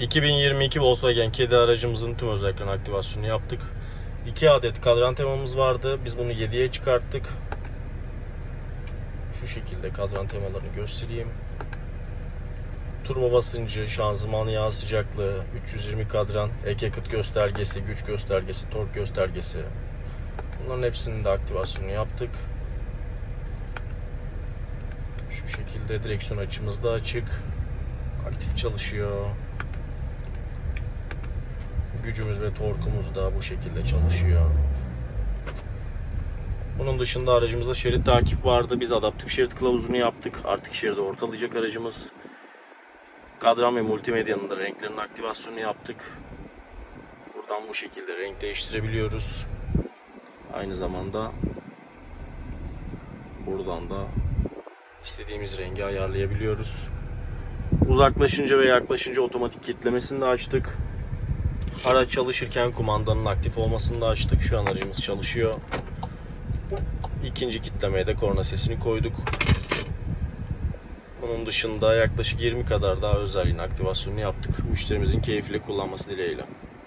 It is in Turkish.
2022 Volkswagen kedi aracımızın tüm özelliklerini aktivasyonu yaptık. 2 adet kadran temamız vardı. Biz bunu 7'ye çıkarttık. Şu şekilde kadran temalarını göstereyim. Turbo basıncı, şanzıman yağ sıcaklığı, 320 kadran, ek yakıt göstergesi, güç göstergesi, tork göstergesi. Bunların hepsinin de aktivasyonu yaptık. Şu şekilde direksiyon açımız da açık. Aktif çalışıyor. Gücümüz ve torkumuz da bu şekilde çalışıyor. Bunun dışında aracımızda şerit takip vardı. Biz adaptif şerit kılavuzunu yaptık. Artık şeridi ortalayacak aracımız. Kadran ve multimedyanın da renklerinin aktivasyonunu yaptık. Buradan bu şekilde renk değiştirebiliyoruz. Aynı zamanda buradan da istediğimiz rengi ayarlayabiliyoruz. Uzaklaşınca ve yaklaşınca otomatik kitlemesini de açtık. Araç çalışırken kumandanın aktif olmasını da açtık. Şu an aracımız çalışıyor. İkinci kitlemeye de korna sesini koyduk. Bunun dışında yaklaşık 20 kadar daha özelliğin aktivasyonunu yaptık. Müşterimizin keyifle kullanması dileğiyle.